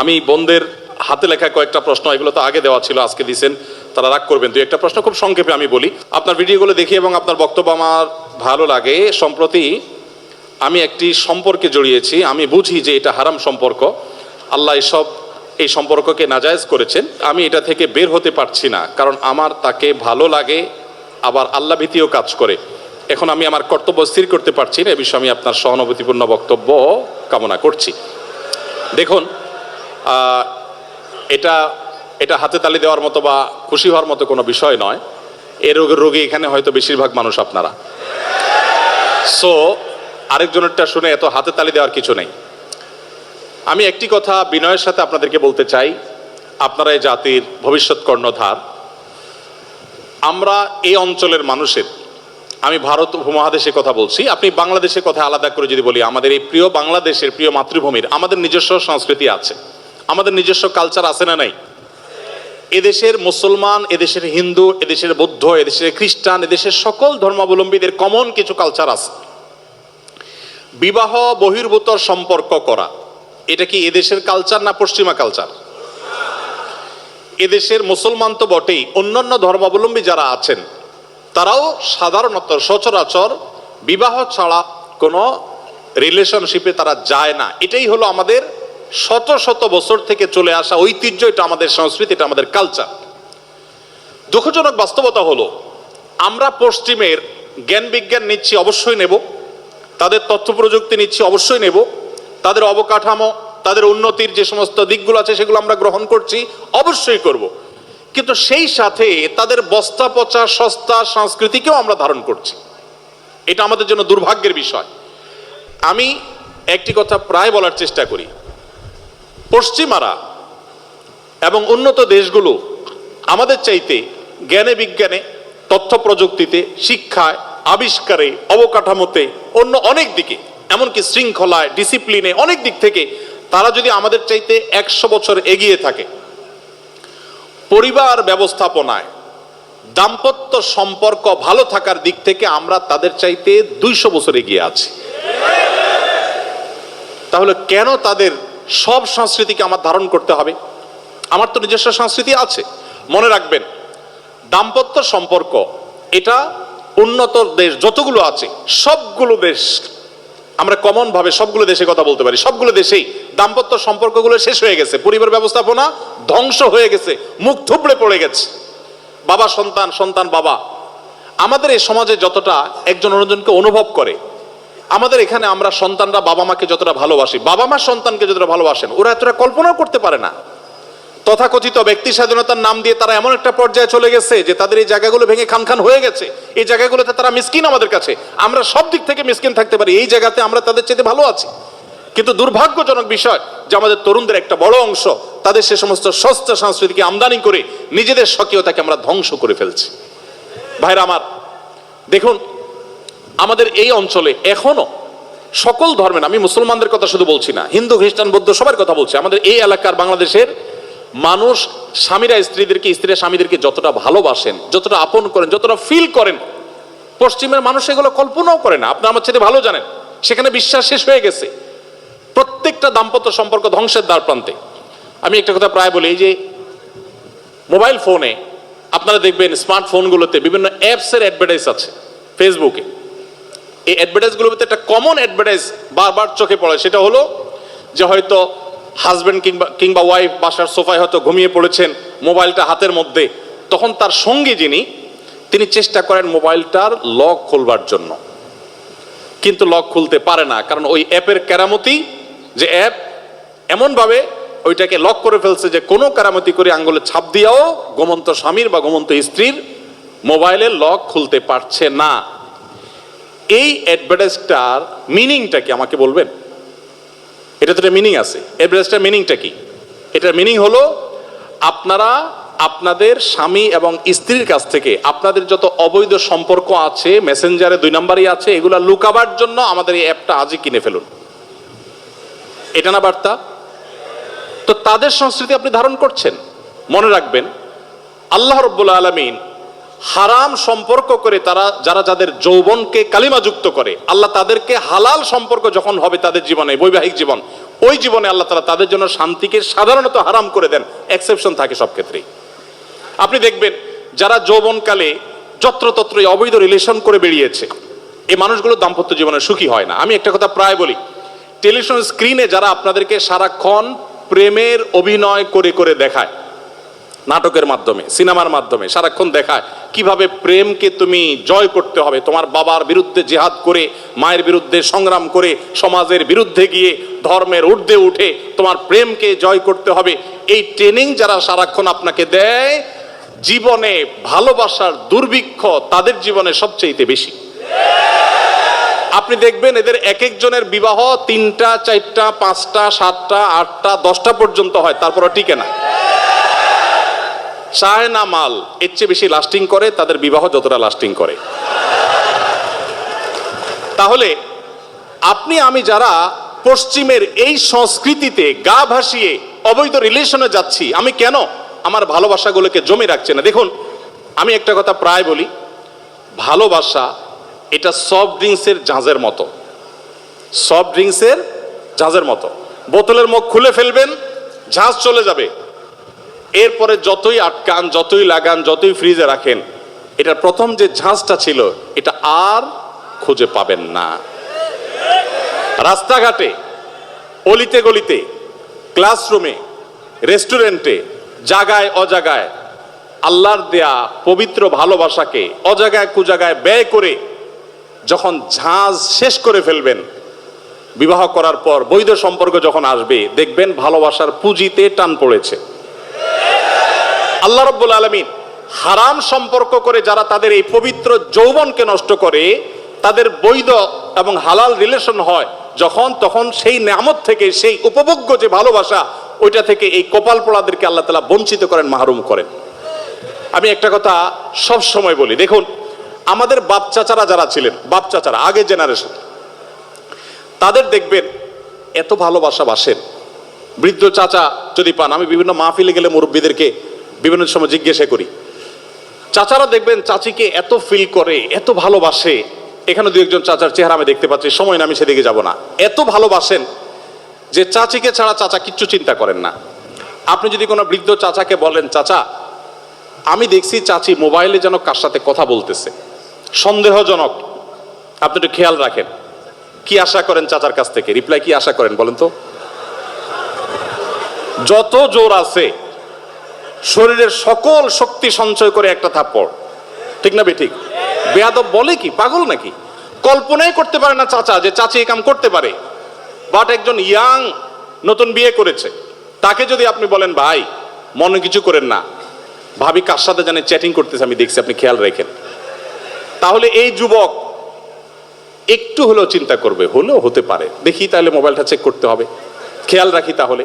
আমি বোনদের হাতে লেখা কয়েকটা প্রশ্ন, এগুলো তো আগে দেওয়া ছিল, আজকে দিছেন, তারা রাগ করবেন। দুই একটা প্রশ্ন খুব সংক্ষেপে আমি বলি। আপনার ভিডিওগুলো দেখি এবং আপনার বক্তব্য আমার ভালো লাগে। সম্প্রতি আমি একটি সম্পর্কে জড়িয়েছি, আমি বুঝি যে এটা হারাম সম্পর্ক। আল্লাহ এসব, এই সম্পর্ককে নাজায়েজ করেছেন। আমি এটা থেকে বের হতে পারছি না, কারণ আমার তাকে ভালো লাগে, আবার আল্লাহ ভীতিও কাজ করে। এখন আমি আমার কর্তব্য স্থির করতে পারছি না, এ বিষয়ে আমি আপনার সহানুভূতিপূর্ণ বক্তব্য কামনা করছি। দেখুন এটা এটা হাতে তালি দেওয়ার মতো বা খুশি হওয়ার মতো কোনো বিষয় নয়। এ রোগের রোগী এখানে হয়তো বেশিরভাগ মানুষ আপনারা। সো আরেকজনেরটা শুনে এত হাতে তালি দেওয়ার কিছু নেই। আমি একটি কথা বিনয়ের সাথে আপনাদেরকে বলতে চাই। আপনারা এই জাতির ভবিষ্যৎ কর্ণধার। আমরা এই অঞ্চলের মানুষের, আমি ভারত উপমহাদেশে কথা বলছি। আপনি বাংলাদেশের কথা আলাদা করে যদি বলি, আমাদের এই প্রিয় বাংলাদেশের প্রিয় মাতৃভূমির, আমাদের নিজস্ব সংস্কৃতি আছে। আমাদের নিজস্ব কালচার আছে না নাই? এদেশের মুসলমান, এদেশের হিন্দু, এদেশের বৌদ্ধ, এদেশের খ্রিস্টান, এদেশের সকল ধর্মাবলম্বীদের কমন কিছু কালচার আছে। বিবাহ বহির্ভূত সম্পর্ক করা, এটা কি এদেশের কালচার না পশ্চিমা কালচার এদেশের মুসলমান তো বটেই, অন্যান্য ধর্মাবলম্বী যারা আছেন, তারাও সাধারণত সচরাচর বিবাহ ছাড়া কোনো রিলেশনশিপে তারা যায় না। এটাই হলো আমাদের শত শত বছর থেকে চলে আসা ঐতিহ্য, এটা আমাদের সংস্কৃতি, এটা আমাদের কালচার দুঃখজনক বাস্তবতা হলো, আমরা পশ্চিমের জ্ঞান বিজ্ঞান নিচ্ছি, অবশ্যই নেব। তাদের তথ্য প্রযুক্তি নিচ্ছি, অবশ্যই নেব। তাদের অবকাঠামো, তাদের উন্নতির যে সমস্ত দিকগুলো আছে, সেগুলো আমরা গ্রহণ করছি, অবশ্যই করব। কিন্তু সেই সাথে তাদের বস্তা পচা সস্তা সংস্কৃতিকেও আমরা ধারণ করছি। এটা আমাদের জন্য দুর্ভাগ্যের বিষয়। আমি একটি কথা প্রায় বলার চেষ্টা করি। পশ্চিমারা এবং উন্নত দেশগুলো আমাদের চাইতে জ্ঞানে বিজ্ঞানে, তথ্য প্রযুক্তিতে, শিক্ষায়, আবিষ্কারে, অবকাঠামোতে অন্য অনেক দিকে, এমনকি শৃঙ্খলায়, ডিসিপ্লিনে অনেক দিক থেকে তারা যদি আমাদের চাইতে একশো বছর এগিয়ে থাকে। পরিবার ব্যবস্থাপনায় দাম্পত্য সম্পর্ক ভালো থাকার দিক থেকে আমরা তাদের চাইতে দুইশো বছর এগিয়ে আছি। তাহলে কেন তাদের সব সংস্কৃতিকে আমার ধারণ করতে হবে। আমার তো নিজস্ব সংস্কৃতি আছে। মনে রাখবেন, দাম্পত্য সম্পর্ক, এটা উন্নত দেশ যতগুলো আছে, সবগুলো দেশ, আমরা কমন ভাবে সবগুলো দেশে কথা বলতে পারি, সবগুলো দেশেই দাম্পত্য সম্পর্কগুলো শেষ হয়ে গেছে। পরিবার ব্যবস্থাপনা ধ্বংস হয়ে গেছে, মুখ থুবড়ে পড়ে গেছে। বাবা সন্তান সন্তান বাবা, আমাদের এই সমাজে যতটা একজন অন্যজনকে অনুভব করে আমাদের এখানে আমরা সন্তানরা বাবা মাকে যতটা ভালোবাসি, বাবা মা সন্তানকে যতটা ভালোবাসেন, ওরা এতটা কল্পনাও করতে পারে না। তথাকথিত ব্যক্তি স্বাধীনতার নাম দিয়ে তারা এমন একটা পর্যায়ে চলে গেছে যে তাদের এই জায়গাগুলো ভেঙে খান খান হয়ে গেছে। এই জায়গাগুলোতে তারা মিসকিন আমাদের কাছে। আমরা সব দিক থেকে মিসকিন থাকতে পারি। এই জায়গাতে আমরা তাদের চেয়ে ভালো আছি। কিন্তু দুর্ভাগ্যজনক বিষয় যে আমাদের তরুণদের একটা বড় অংশ তাদের সে সমস্ত সস্তা সংস্কৃতিকে আমদানি করে নিজেদের স্বকীয়তাকে আমরা ধ্বংস করে ফেলছি। ভাইরা আমার, দেখুন আমাদের এই অঞ্চলে এখনও সকল ধর্মের, আমি মুসলমানদের কথা শুধু বলছি না, হিন্দু, খ্রিস্টান, বৌদ্ধ সবার কথা বলছি, আমাদের এই এলাকার বাংলাদেশের মানুষ, স্বামীরা, স্ত্রীদেরকে স্ত্রীরা স্বামীদেরকে যতটা ভালোবাসেন, যতটা আপন করেন, যতটা ফিল করেন, পশ্চিমের মানুষ এগুলো কল্পনাও করে না। আপনার আমার ছেলে ভালো জানেন, সেখানে বিশ্বাস শেষ হয়ে গেছে। প্রত্যেকটা দাম্পত্য সম্পর্ক ধ্বংসের দ্বার প্রান্তে। আমি একটা কথা প্রায় বলি যে মোবাইল ফোনে আপনারা দেখবেন, স্মার্টফোনগুলোতে বিভিন্ন অ্যাপসের অ্যাডভার্টাইজ আছে ফেসবুকে এই অ্যাডভার্টাইজগুলোর অ্যাডভার্টাইজগুলোতে একটা কমন অ্যাডভার্টাইজ বারবার চোখে পড়ে, সেটা হলো যে হয়তো হাজব্যান্ড কিংবা কিংবা ওয়াইফ বাসার সোফায় হয়তো ঘুমিয়ে পড়েছেন মোবাইলটা হাতের মধ্যে, তখন তার সঙ্গী যিনি, তিনি চেষ্টা করেন মোবাইলটার লক খুলবার জন্য। কিন্তু লক খুলতে পারে না, কারণ ওই অ্যাপের কেরামতি, যে অ্যাপ, এমনভাবে ওইটাকে লক করে ফেলছে যে কোনো কেরামতি করে আঙ্গুলে ছাপ দিয়েও গোমন্ত স্বামীর বা গোমন্ত স্ত্রীর মোবাইলের লক খুলতে পারছে না। এই অ্যাডভার্টাইজটার মিনিংটা কি? আমাকে বলবেন? এটা তো একটা মিনিং আছে। অ্যাডভার্টাইজটার মিনিংটা কি? এটার মিনিং হলো আপনারা আপনাদের স্বামী এবং স্ত্রীর কাছ থেকে আপনাদের যত অবৈধ সম্পর্ক আছে মেসেঞ্জারে দুই নম্বরই আছে, এগুলা লুকাবার জন্য আমাদের এই অ্যাপটা আজই কিনে ফেলুন। এটা না বার্তা? তো তাদের সংস্কৃতি আপনি ধারণ করছেন। মনে রাখবেন, আল্লাহ রব্বুল আলমিন হারাম সম্পর্ক করে তারা, যারা যাদের যৌবনকে কালিমাযুক্ত করে, আল্লাহ তাদেরকে হালাল সম্পর্ক যখন হবে তাদের জীবনে, বৈবাহিক জীবন, ওই জীবনে আল্লাহ তারা তাদের জন্য শান্তিকে সাধারণত হারাম করে দেন এক্সেপশন থাকে সব ক্ষেত্রেই। আপনি দেখবেন, যারা যৌবনকালে যত্রতত্র অবৈধ রিলেশন করে বেরিয়েছে, এই মানুষগুলো দাম্পত্য জীবনে সুখী হয় না। আমি একটা কথা প্রায় বলি টেলিভিশন স্ক্রিনে যারা আপনাদেরকে সারাক্ষণ প্রেমের অভিনয় করে করে দেখায় নাটকের মাধ্যমে, সিনেমার মাধ্যমে সারাক্ষণ দেখায় কীভাবে প্রেমকে তুমি জয় করতে হবে, তোমার বাবার বিরুদ্ধে জেহাদ করে, মায়ের বিরুদ্ধে সংগ্রাম করে, সমাজের বিরুদ্ধে গিয়ে ধর্মের ঊর্ধ্বে উঠে তোমার প্রেমকে জয় করতে হবে। এই ট্রেনিং যারা সারাক্ষণ আপনাকে দেয়, জীবনে ভালোবাসার দুর্ভিক্ষ তাদের জীবনে সবচেয়ে বেশি। আপনি দেখবেন এদের এক একজনের বিবাহ তিনটা, চারটা, পাঁচটা, সাতটা, আটটা, দশটা পর্যন্ত হয় তারপরে টিকে না। চায় না মাল এর চেয়ে বেশি লাস্টিং করে, তাদের বিবাহ যতটা লাস্টিং করে। তাহলে, আপনি, আমি যারা পশ্চিমের এই সংস্কৃতিতে গা ভাসিয়ে অবৈধ রিলেশনে যাচ্ছি, আমি কেন আমার ভালোবাসাগুলোকে জমে রাখছে না? দেখুন, আমি একটা কথা প্রায় বলি, ভালোবাসা এটা সফট ড্রিঙ্কসের জাঁজের মতো। সফট ড্রিঙ্কসের জাঁজের মতো। বোতলের মুখ খুলে ফেলবেন, ঝাঁজ চলে যাবে। এরপরে যতই আটকান, যতই লাগান, যতই ফ্রিজে রাখেন এটা প্রথম যে ঝাঁজটা ছিল, এটা আর খুঁজে পাবেন না। রাস্তাঘাটে, অলিতে গলিতে ক্লাসরুমে রেস্টুরেন্টে জাগায় অজাগায় আল্লাহর দেয়া পবিত্র ভালোবাসাকে অজাগায় কুজাগায় ব্যয় করে যখন ঝাঁজ শেষ করে ফেলবেন, বিবাহ করার পর বৈধ সম্পর্ক যখন আসবে, দেখবেন ভালোবাসার পুঁজিতে টান পড়েছে। আল্লাহ রব্বুল আলমিন হারাম সম্পর্ক করে যারা তাদের এই পবিত্র যৌবনকে নষ্ট করে, তাদের বৈধ এবং হালাল রিলেশন হয়, যখন তখন সেই নামত থেকে, সেই উপভোগ্য যে ভালোবাসা, ওইটা থেকে এই কপাল পোড়াদেরকে আল্লাহ তালা বঞ্চিত করেন, মাহরুম করেন। আমি একটা কথা সব সময় বলি, দেখুন, আমাদের বাপ চাচারা যারা ছিলেন, বাপ চাচারা আগের জেনারেশন তাদের দেখবেন এত ভালোবাসা বাসেন বৃদ্ধ চাচা যদি পান, আমি বিভিন্ন মাহফিলে গেলে মুরব্বীদেরকে বিভিন্ন সময় জিজ্ঞাসা করি। চাচারা দেখবেন চাচিকে এত ফিল করে, এত ভালোবাসে। এখানে দু একজন চাচার চেহারা আমি দেখতে পাচ্ছি, সময় না, আমি সেদিকে যাব না। এত ভালোবাসেন যে চাচিকে ছাড়া চাচা কিচ্ছু চিন্তা করেন না। আপনি যদি কোনো বৃদ্ধ চাচাকে বলেন, চাচা, আমি দেখছি চাচি মোবাইলে যেন কার সাথে কথা বলতেছে। সন্দেহজনক। আপনি একটু খেয়াল রাখেন। কি আশা করেন চাচার কাছ থেকে? রিপ্লাই কি আশা করেন বলেন তো? যত জোর আছে শরীরের সকল শক্তি সঞ্চয় করে একটা থাপ্পড়। ঠিক না বেঠিক? বেয়াদব বলে কি? পাগল নাকি? কল্পনাই করতে পারে না চাচা যে চাচি এই কাম করতে পারে। বাট একজন ইয়াং নতুন বিয়ে করেছে। তাকে যদি আপনি বলেন, ভাই, মনে কিছু করেন না। ভাবি কার সাথে জানে চ্যাটিং করতেছে, আমি দেখছি, আপনি খেয়াল রেখেন। তাহলে এই যুবক একটু হলেও চিন্তা করবে, হলেও হতে পারে। দেখি তাহলে মোবাইলটা চেক করতে হবে। খেয়াল রাখি তাহলে।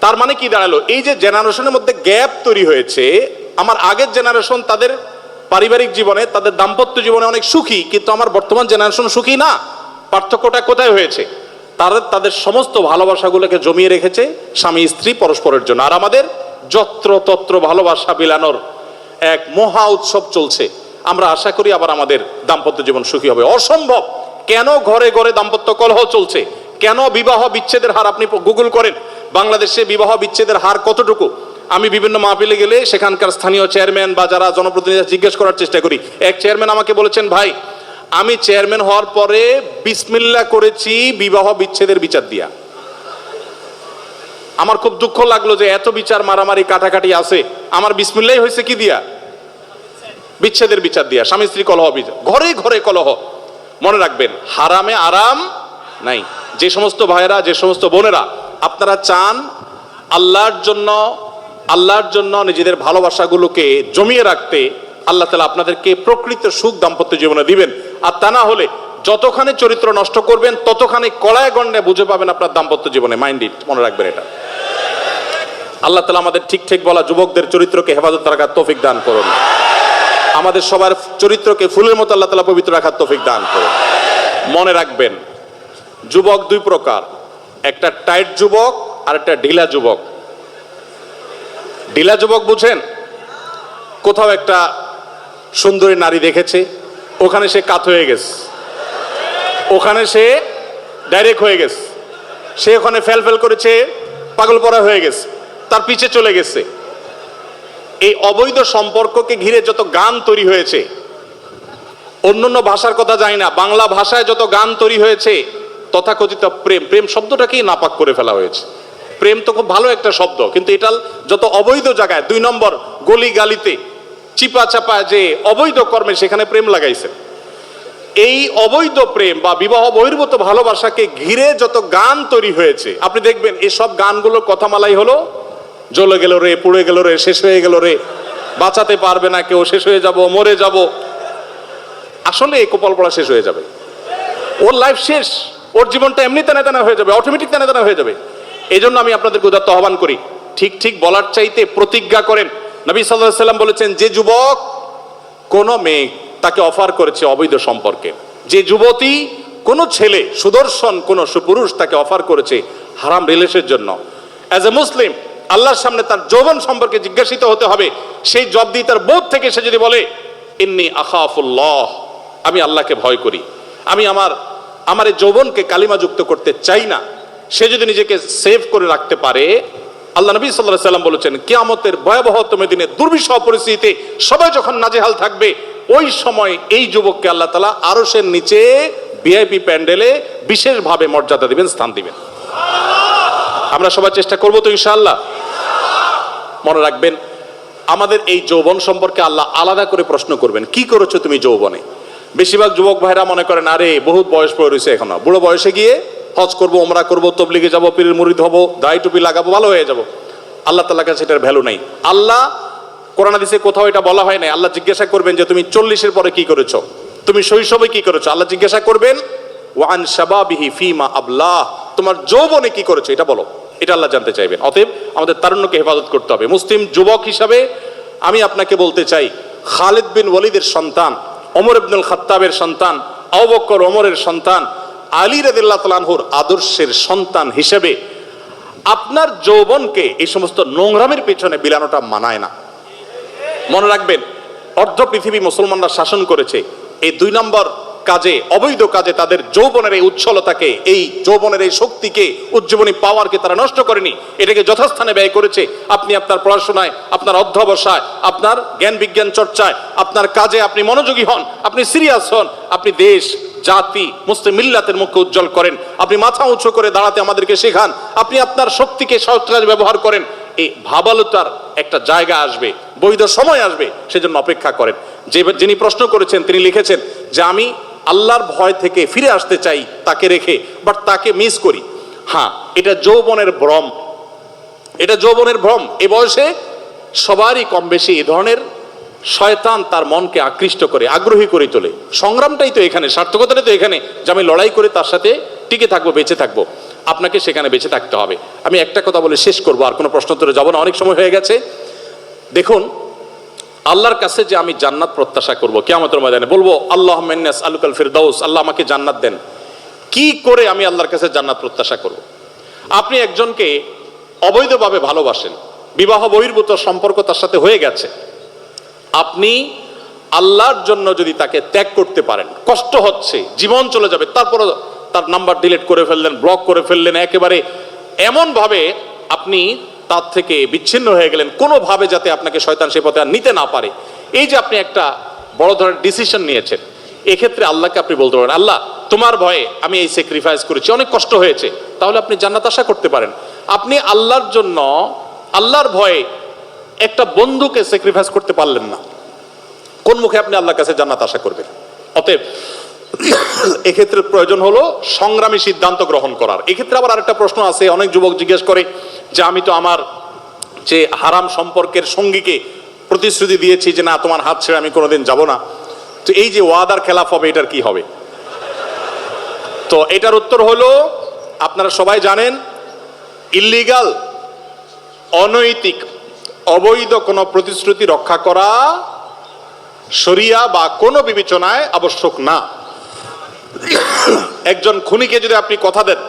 তার মানে কি দাঁড়াল? এই যে জেনারেশনের মধ্যে গ্যাপ তৈরি হয়েছে, আমার আগের জেনারেশন তাদের পারিবারিক জীবনে, তাদের দাম্পত্য জীবনে অনেক সুখী, কিন্তু আমার বর্তমান জেনারেশন সুখী না। পার্থক্যটা কোথায় হয়েছে? তারা, তাদের সমস্ত ভালোবাসাগুলোকে জমিয়ে রেখেছে স্বামী, স্ত্রী পরস্পরের জন্য। আর আমাদের যত্র তত্র ভালোবাসা বিলানোর এক মহা উৎসব চলছে। আমরা আশা করি আবার আমাদের দাম্পত্য জীবন সুখী হবে। অসম্ভব! কেন ঘরে ঘরে দাম্পত্য কলহ চলছে? কেন বিবাহ বিচ্ছেদের হার আপনি গুগল করেন? বাংলাদেশে বিবাহ বিচ্ছেদের হার কতটুকু? আমি বিভিন্ন মাহফিলে গেলে সেখানকার স্থানীয় চেয়ারম্যান বা যারা জনপ্রতিনিধি জিজ্ঞেস করার চেষ্টা করি। এক চেয়ারম্যান আমাকে বলেছেন, ভাই, আমি চেয়ারম্যান হওয়ার পরে বিসমিল্লা করেছি বিবাহ বিচ্ছেদের বিচার দিয়া। আমার খুব দুঃখ লাগল যে এত বিচার মারামারি কাটাকাটি আছে। আমার বিসমিল্লাই হয়েছে কি দিয়া? বিচ্ছেদের বিচার দিয়া। স্বামী স্ত্রী কলহ বিচার। ঘরে ঘরে কলহ। মনে রাখবেন, হারামে আরাম নাই। যে সমস্ত ভাইয়েরা, যে সমস্ত বোনেরা আপনারা চান আল্লাহর জন্য আল্লাহর জন্য নিজেদের ভালোবাসাগুলোকে জমিয়ে রাখতে আল্লাহ তালা আপনাদেরকে প্রকৃত সুখ দাম্পত্য জীবনে দিবেন। আর তা না হলে যতখানি চরিত্র নষ্ট করবেন, ততখানি কড়ায় গণ্ডে বুঝে পাবেন আপনার দাম্পত্য জীবনে। মাইন্ড ইট মনে রাখবেন এটা। আল্লাহ তালা আমাদের ঠিক ঠিক বলা যুবকদের চরিত্রকে হেফাজত রাখার তৌফিক দান করুন। আমাদের সবার চরিত্রকে ফুলের মতো আল্লাহ তালা পবিত্র রাখার তৌফিক দান করুন। মনে রাখবেন, যুবক দুই প্রকার। একটা টাইট যুবক আর একটা ঢিলা যুবক। ঢিলা যুবক বুঝেন? কোথাও একটা সুন্দরী নারী দেখেছে, ওখানে সে কাত হয়ে গেছে। ওখানে সে ডাইরেক্ট হয়ে গেছে। সে ওখানে ফেল ফেল করেছে, পাগল পড়া হয়ে গেছে, তার পিছে চলে গেছে। এই অবৈধ সম্পর্ককে ঘিরে যত গান তৈরি হয়েছে, অন্যান্য ভাষার কথা জানি না, বাংলা ভাষায় যত গান তৈরি হয়েছে তথাকথিত প্রেম প্রেম শব্দটাকেই নাপাক করে ফেলা হয়েছে। প্রেম তো খুব ভালো একটা শব্দ, কিন্তু এটা যত অবৈধ জায়গায়, দুই নম্বর গলি গালিতে চিপা চাপা যে অবৈধ কর্মে সেখানে প্রেম লাগাইছে। এই অবৈধ প্রেম বা বিবাহ বহির্ভূত ভালোবাসাকে ঘিরে যত গান তৈরি হয়েছে, আপনি দেখবেন এই সব গানগুলোর কথামালাই হলো, জ্বলে গেল রে, পুড়ে গেল রে, শেষ হয়ে গেল রে, বাঁচাতে পারবে না কেউ, শেষ হয়ে যাব, মরে যাব। আসলে এই কপাল পড়া শেষ হয়ে যাবে। ওর লাইফ শেষ। ওর জীবনটা এমনি তেনা তেনা হয়ে যাবে অটোমেটিক তেনা তেনা হয়ে যাবে। এই জন্য আমি আপনাদেরকে উদাত্ত আহ্বান করি, ঠিক ঠিক বলার চাইতে প্রতিজ্ঞা করেন। নবী সাল্লাহ সাল্লাম বলেছেন, যে যুবক, কোন মেয়ে তাকে অফার করেছে অবৈধ সম্পর্কে। যে যুবতী, কোন ছেলে, সুদর্শন, কোন সুপুরুষ তাকে অফার করেছে হারাম রিলেশের জন্য। অ্যাজ এ মুসলিম আল্লাহর সামনে তার যৌবন সম্পর্কে জিজ্ঞাসিত হতে হবে। সেই জব দিয়ে তার বোধ থেকে সে যদি বলে, ইন্নি আখাফুল্লাহ, আমি আল্লাহকে ভয় করি। আমি আমার আমার এই যৌবনকে কালিমাযুক্ত করতে চাই না। সে যদি নিজেকে সেভ করে রাখতে পারে, আল্লাহ নবী সাল্লাহ সাল্লাম বলেছেন, কিয়ামতের ভয়াবহতম দিনে দুর্বিষহ পরিস্থিতিতে সবাই যখন নাজেহাল থাকবে, ওই সময় এই যুবককে আল্লাহ তালা আরশের নিচে ভিআইপি প্যান্ডেলে বিশেষভাবে মর্যাদা দিবেন, স্থান দিবেন। আমরা সবাই চেষ্টা করব তো ইনশাআল্লাহ। মনে রাখবেন, আমাদের এই যৌবন সম্পর্কে আল্লাহ আলাদা করে প্রশ্ন করবেন, কি করেছ তুমি যৌবনে? বেশিরভাগ যুবক ভাইরা মনে করেন, আরে, বহুত বয়স পড়ে রয়েছে এখনও। বুড়ো বয়সে গিয়ে হজ করব ওমরা করব, তবলিগে যাব, পীরের মুরিদ হব দায় টুপি লাগাবো, ভালো হয়ে যাব। আল্লাহ তাল্লাহ কাছে এটার ভ্যালু নেই। আল্লাহ কোরআন হাদিসে কোথাও এটা বলা হয় নাই। আল্লাহ জিজ্ঞাসা করবেন যে, তুমি চল্লিশের পরে কি করেছ? তুমি শৈশবে কি করেছ? আল্লাহ জিজ্ঞাসা করবেন, ওয়ান শাবাবিহি ফিমা আবলাহ তোমার যৌবনে কি করেছ? এটা বলো। এটা আল্লাহ জানতে চাইবেন। অতএব আমাদের তারুণ্যকে হেফাজত করতে হবে। মুসলিম যুবক হিসাবে আমি আপনাকে বলতে চাই, খালিদ বিন ওয়ালিদের সন্তান ওমর ইবনুল খাত্তাবের সন্তান অবক্কর অমরের সন্তান, আলী রদুল্লাহ তালহুর আদর্শের সন্তান হিসেবে আপনার যৌবনকে এই সমস্ত নোংরামের পেছনে বিলানোটা মানায় না। মনে রাখবেন, অর্ধ পৃথিবী মুসলমানরা শাসন করেছে, এই দুই নম্বর কাজে, অবৈধ কাজে তাদের যৌবনের এই উচ্ছলতাকে, এই যৌবনের এই শক্তিকে, উজ্জীবনী পাওয়ারকে তারা নষ্ট করেনি। এটাকে যথাস্থানে ব্যয় করেছে। আপনি আপনার পড়াশোনায়, আপনার অধ্যবসায়, আপনার জ্ঞান বিজ্ঞান চর্চায়, আপনার কাজে আপনি মনোযোগী হন, আপনি সিরিয়াস হন, আপনি দেশ, জাতি, মুসলিম মিল্লাতের মুখে উজ্জ্বল করেন। আপনি মাথা উঁচু করে দাঁড়াতে আমাদেরকে শেখান। আপনি আপনার শক্তিকে সৎ কাজে ব্যবহার করেন। এই ভাবালুতার একটা জায়গা আসবে, বৈধ সময় আসবে, সেজন্য অপেক্ষা করেন। যে যিনি প্রশ্ন করেছেন, তিনি লিখেছেন যে, আমি আল্লাহর ভয় থেকে ফিরে আসতে চাই, তাকে রেখে বাট তাকে মিস করি। হ্যাঁ এটা যৌবনের ভ্রম। এটা যৌবনের ভ্রম। এ বয়সে সবারই কম বেশি এ ধরনের শয়তান তার মনকে আকৃষ্ট করে, আগ্রহী করে তোলে। সংগ্রামটাই তো এখানে, সার্থকতাটাই তো এখানে যে আমি লড়াই করে তার সাথে টিকে থাকব, বেঁচে থাকব। আপনাকে সেখানে বেঁচে থাকতে হবে। আমি একটা কথা বলে শেষ করব, আর কোনো প্রশ্ন উত্তরে যাব না। অনেক সময় হয়ে গেছে। দেখুন আল্লাহর কাছে যে আমি জান্নাত প্রত্যাশা করব কেমতের ময়দানে বলব আল্লাহ মেন্নাস আলুকাল ফিরদাউস আল্লাহ আমাকে জান্নাত দেন। কি করে আমি আল্লাহর কাছে জান্নাত প্রত্যাশা করব? আপনি একজনকে অবৈধভাবে ভালোবাসেন, বিবাহ বহির্ভূত সম্পর্ক তার সাথে হয়ে গেছে, আপনি আল্লাহর জন্য যদি তাকে ত্যাগ করতে পারেন, কষ্ট হচ্ছে, জীবন চলে যাবে তারপরে তার নাম্বার ডিলিট করে ফেললেন, ব্লক করে ফেললেন, একেবারে এমনভাবে আপনি তার থেকে বিচ্ছিন্ন হয়ে গেলেন কোনোভাবে যাতে আপনাকে শয়তান সে পথে আর নিতে না পারে। এই যে আপনি একটা বড় ধরনের ডিসিশন নিয়েছেন, এক্ষেত্রে আল্লাহকে আপনি বলতে পারেন, আল্লাহ, তোমার ভয়ে আমি এই স্যাক্রিফাইস করেছি, অনেক কষ্ট হয়েছে। তাহলে আপনি জান্নাত আশা করতে পারেন। আপনি আল্লাহর জন্য, আল্লাহর ভয়ে একটা বন্ধুকে স্যাক্রিফাইস করতে পারলেন না। কোন মুখে আপনি আল্লাহর কাছে জান্নাত আশা করবেন? অতএব এক্ষেত্রে প্রয়োজন হলো সংগ্রামী সিদ্ধান্ত গ্রহণ করার। এক্ষেত্রে আবার আরেকটা প্রশ্ন আছে, অনেক যুবক জিজ্ঞেস করে যে আমি তো আমার যে হারাম সম্পর্কের সঙ্গীকে প্রতিশ্রুতি দিয়েছি যে না, তোমার হাত ছেড়ে আমি কোনোদিন যাব না। তো এই যে ওয়াদার খেলাফ হবে, এটার কি হবে? তো এটার উত্তর হলো, আপনারা সবাই জানেন ইল্লিগাল অনৈতিক, অবৈধ কোনো প্রতিশ্রুতি রক্ষা করা শরিয়া বা কোনো বিবেচনায় আবশ্যক না। একজন খুনিকে যদি আপনি কথা দেন,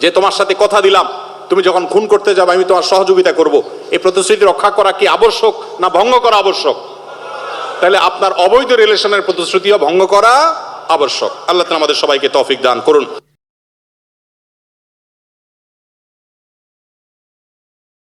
যে তোমার সাথে কথা দিলাম, তুমি যখন খুন করতে যাবে, আমি তোমার সহযোগিতা করব। এই প্রতিশ্রুতি রক্ষা করা কি আবশ্যক না ভঙ্গ করা আবশ্যক? তাহলে আপনার অবৈধ রিলেশনের প্রতিশ্রুতিও ভঙ্গ করা আবশ্যক। আল্লাহ আমাদের সবাইকে তফিক দান করুন।